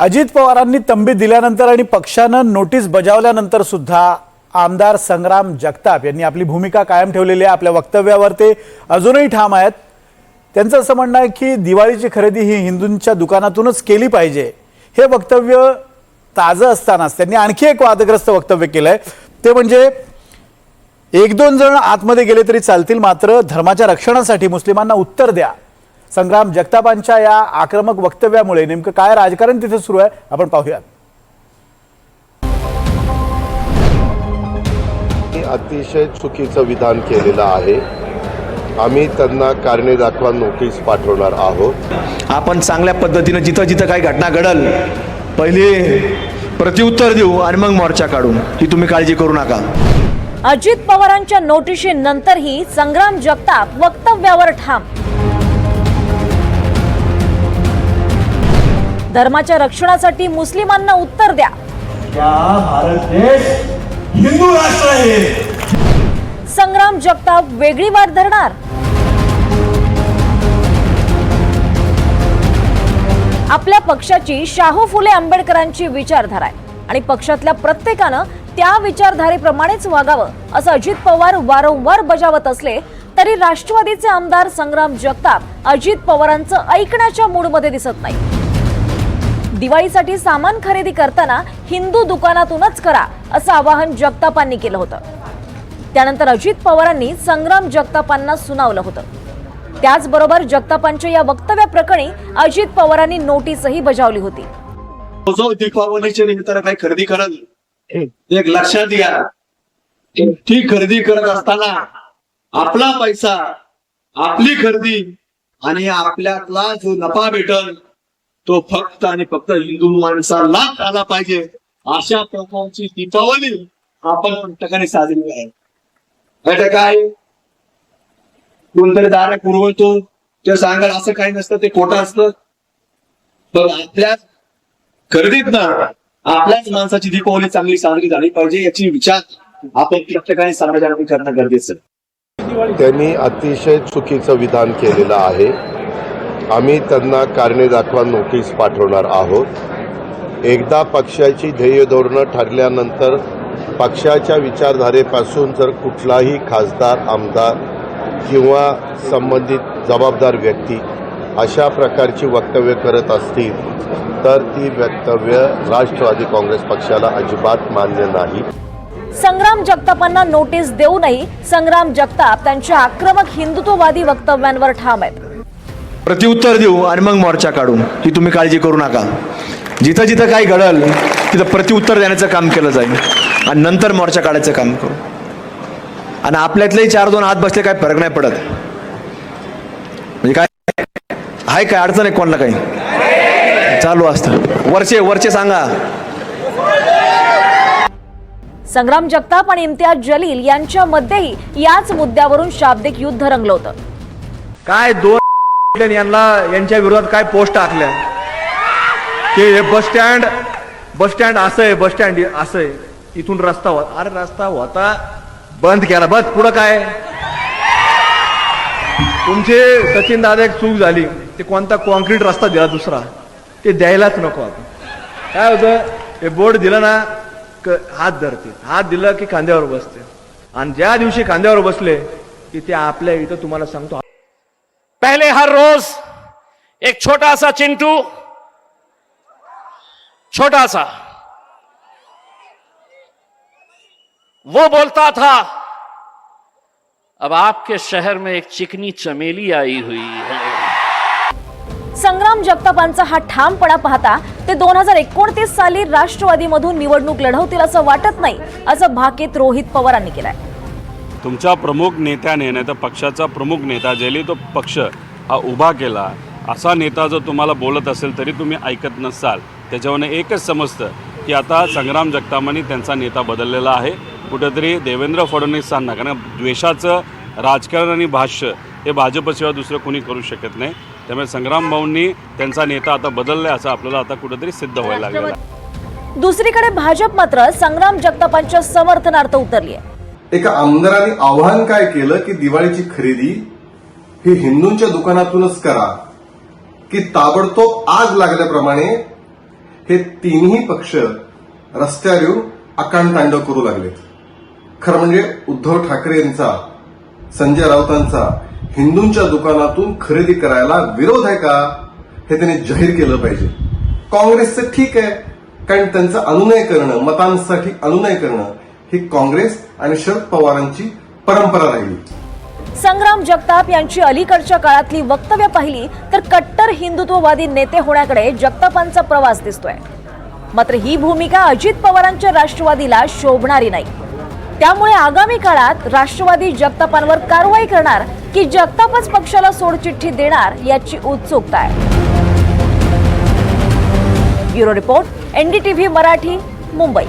अजित पवारांनी तंबी दिल्यानंतर आणि पक्षानं नोटीस बजावल्यानंतर सुद्धा आमदार संग्राम जगताप यांनी आपली भूमिका कायम ठेवलेली आहे आपल्या वक्तव्यावर ते अजूनही ठाम आहेत. त्यांचं असं म्हणणं आहे की दिवाळीची खरेदी ही हिंदूंच्या दुकानातूनच केली पाहिजे. हे वक्तव्य ताजं असतानाच त्यांनी आणखी एक वादग्रस्त वक्तव्य केलं आहे ते म्हणजे एक दोन जण आतमध्ये गेले तरी चालतील मात्र धर्माच्या रक्षणासाठी मुस्लिमांना उत्तर द्या. संग्राम जगतापांच्या या आक्रमक वक्तव्यामुळे नेमकं काय राजकारण तिथे सुरू आहे आपण पाहूयात. हे अतिशय चुकीचं विधान केलेलं आहे. आम्ही त्यांना कारणे दाखवा नोटीस पाठवणार आहोत. आपण चांगल्या पद्धतीनं जिथं जिथं काही घटना घडल पहिले प्रत्युत्तर देऊ आणि मग मोर्चा काढू ही तुम्ही काळजी करू नका. अजित पवारांच्या नोटिशीनंतरही संग्राम जगताप वक्तव्यावर ठाम. धर्माच्या रक्षणासाठी मुस्लिमांना उत्तर द्या. भारत देश हिंदू राष्ट्र आहे? संग्राम जगताप वेगळी वाट धरणार. आपल्या पक्षाची शाहू फुले आंबेडकरांची विचारधारा आहे. आणि पक्षातल्या प्रत्येकानं त्या विचारधारेप्रमाणेच वागावं असं अजित पवार वारंवार बजावत असले तरी राष्ट्रवादीचे आमदार संग्राम जगताप अजित पवारांचं ऐकण्याच्या मूडमध्ये दिसत नाही. दिवाळीसाठी सामान खरेदी करताना हिंदू दुकानातूनच करा असं आवाहन जगतापांनी केलं होतं. त्यानंतर अजित पवारांनी संग्राम जगतापांना सुनावलं होतं. त्याचबरोबर जगतापांच्या या वक्तव्याप्रकरणी अजित पवारांनी नोटीसही बजावली होती. जो दीपावलीच्या निमित्तानं काही खरेदी करत एक लक्षात घ्या. ती खरेदी करत असताना आपला पैसा आपली खरेदी आणि आपल्यातला जो नफा भेटल तो फक्त आणि फक्त हिंदू माणसाला आला पाहिजे. अशा प्रकारची दीपावली आपण प्रत्येकाने साजरी आहे. घटक काय? कोणतरी दारा पुरवतो. ते सांगाल असं काही नसतं ते खोटं असतं. पण आपल्या खरेदीत ना आपल्याच माणसाची दीपावली चांगली साजरी झाली पाहिजे याची विचार आपण प्रत्येकाने सार्वजनिक करणं गरजेचं त्यांनी अतिशय चुकीचं विधान केलेलं आहे. आम्ही त्यांना कारणे दाखवा नोटीस पाठवणार आहोत. एकदा पक्षाची ध्येय धोरणं ठरल्यानंतर पक्षाच्या विचारधारेपासून जर कुठलाही खासदार आमदार किंवा संबंधित जबाबदार व्यक्ती अशा प्रकारची वक्तव्य करत असतील तर ती वक्तव्य राष्ट्रवादी काँग्रेस पक्षाला अजिबात मान्य नाही. संग्राम जगतापांना नोटीस देऊनही संग्राम जगताप त्यांच्या आक्रमक हिंदुत्ववादी वक्तव्यांवर ठाम आहेत. प्रत्युत्तर देऊ आणि मग मोर्चा काढू. ही तुम्ही काळजी करू नका. जिथं जिथं काही घडल तिथं प्रत्युत्तर देण्याचं काम केलं जाईल. आणि नंतर मोर्चा काढायचं काम करू. आणि आपल्यातलेही चार दोन हात बसले काय फरक नाही पडत. म्हणजे काय? आहे काय अडचण आहे कोणाला काही? चालू असतं. वरचे वरचे सांगा. संग्राम जगताप आणि इम्तियाज जलील यांच्यामध्येही याच मुद्द्यावरून शाब्दिक युद्ध रंगलं होतं. काय दोन यांना यांच्या विरोधात काय पोस्ट टाकल्या की हे बस स्टँड बस स्टँड असं आहे बस स्टँड असं आहे इथून रस्ता होता अरे रस्ता होता बंद केला. बस पुढं काय? तुमचे सचिन दादा एक चूक झाली. ते कोणता कॉन्क्रीट रस्ता दिला दुसरा? ते द्यायलाच नको आपण. काय होतं? हे बोर्ड दिलं ना हात धरते. हात दिलं की खांद्यावर बसते. आणि ज्या दिवशी खांद्यावर बसले की ते आपल्या इथं तुम्हाला सांगतो पहले हर रोज एक छोटा सा चिंटू छोटा सा। वो बोलता था अब आपके शहर में एक चिकनी चमेली आई हुई है। संग्राम जगतापांचा हा ठामपणा पाहता ते दोन हजार एकोणतीस साली राष्ट्रवादीमधून निवडणूक लढवतील असं वाटत नाही असं भाकीत रोहित पवारांनी केलंय. तुमच्या प्रमुख नेत्याने नाही तर पक्षाचा प्रमुख नेता ज्याने तो पक्ष हा उभा केला असा नेता जर तुम्हाला बोलत असेल तरी तुम्ही ऐकत नसाल. त्याच्यावरनं एकच समजतं की आता संग्राम जगतामांनी त्यांचा नेता बदललेला आहे. कुठेतरी देवेंद्र फडणवीसांना कारण द्वेषाचं राजकारण आणि भाष्य हे भाजपशिवाय दुसरं कोणी करू शकत नाही. त्यामुळे संग्राम भाऊंनी त्यांचा नेता आता बदलला आहे असं आपल्याला आता कुठेतरी सिद्ध व्हायला लागलं दुसरीकडे भाजप मात्र संग्राम जगतापांच्या समर्थनार्थ उतरली आहे. एका आमदाराने आव्हान काय केलं की दिवाळीची खरेदी ही हिंदूंच्या दुकानातूनच करा की ताबडतोब आग लागल्याप्रमाणे हे तिन्ही पक्ष रस्त्यावर येऊन अकांडतांडव करू लागलेत खरं म्हणजे उद्धव ठाकरे यांचा संजय राऊतांचा हिंदूंच्या दुकानातून खरेदी करायला विरोध आहे का हे त्यांनी जाहीर केलं पाहिजे. काँग्रेसचं ठीक आहे कारण त्यांचं अनुनय करणं मतांसाठी अनुनय करणं ही काँग्रेस आणि शरद पवारांची परंपरा राहिली. संग्राम जगताप यांची अलीकडच्या काळातली वक्तव्य पाहिली तर कट्टर हिंदुत्ववादी नेते होण्याकडे जगतापांचा प्रवास दिसतोय. मात्र ही भूमिका अजित पवारांच्या राष्ट्रवादीला शोभणारी नाही. त्यामुळे आगामी काळात राष्ट्रवादी जगतापांवर कारवाई करणार की जगतापच पक्षाला सोडचिठ्ठी देणार याची उत्सुकता आहे. Bureau report NDTV Marathi Mumbai.